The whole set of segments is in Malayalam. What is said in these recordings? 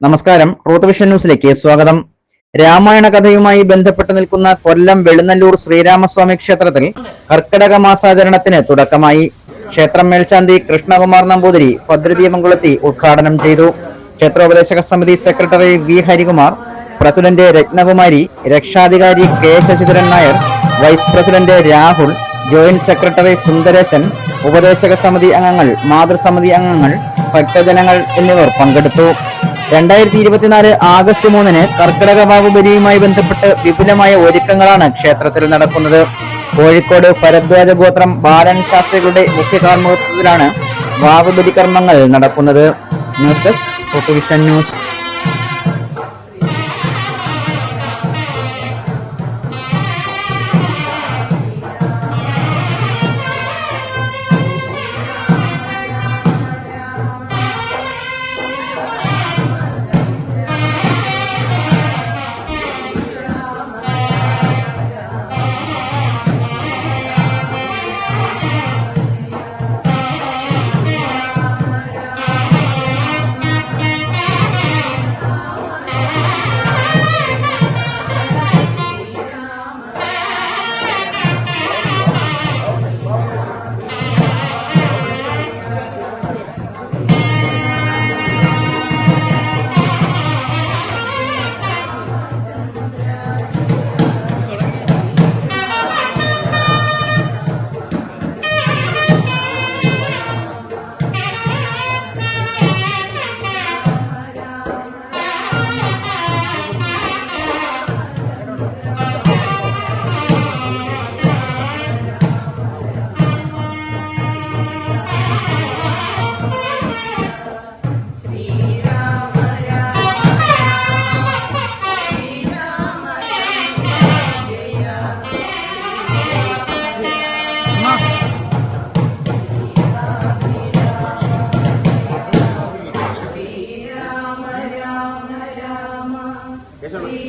നമസ്കാരം. റൂത്ത് വിഷൻ ന്യൂസിലേക്ക് സ്വാഗതം. രാമായണ കഥയുമായി ബന്ധപ്പെട്ട് നിൽക്കുന്ന കൊല്ലം വെളുന്നല്ലൂർ ശ്രീരാമസ്വാമി ക്ഷേത്രത്തിൽ കർക്കിടക മാസാചരണത്തിന് തുടക്കമായി. ക്ഷേത്രം മേൽശാന്തി കൃഷ്ണകുമാർ നമ്പൂതിരി ഭദ്രദീപംകുളത്തി ഉദ്ഘാടനം ചെയ്തു. ക്ഷേത്രോപദേശക സമിതി secretary V Harikumar president Ratnakumari രക്ഷാധികാരി K Sasidharan Nair vice president Rahul joint secretary Sundaresan ഉപദേശക സമിതി അംഗങ്ങൾ മാതൃസമിതി അംഗങ്ങൾ ഭക്തജനങ്ങൾ എന്നിവർ പങ്കെടുത്തു. രണ്ടായിരത്തി ഇരുപത്തിനാല് ആഗസ്റ്റ് മൂന്നിന് കർക്കിടക ബാഹുബലിയുമായി ബന്ധപ്പെട്ട് വിപുലമായ ഒരുക്കങ്ങളാണ് ക്ഷേത്രത്തിൽ നടക്കുന്നത്. കോഴിക്കോട് ഭരദ്വാജ ഗോത്രം ബാലൻ ശാസ്ത്രികളുടെ മുഖ്യ കാർമ്മികത്വത്തിലാണ് ബാഹുബലി കർമ്മങ്ങൾ നടക്കുന്നത്. News desk news.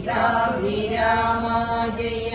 സീതാഭിരാമ ജയ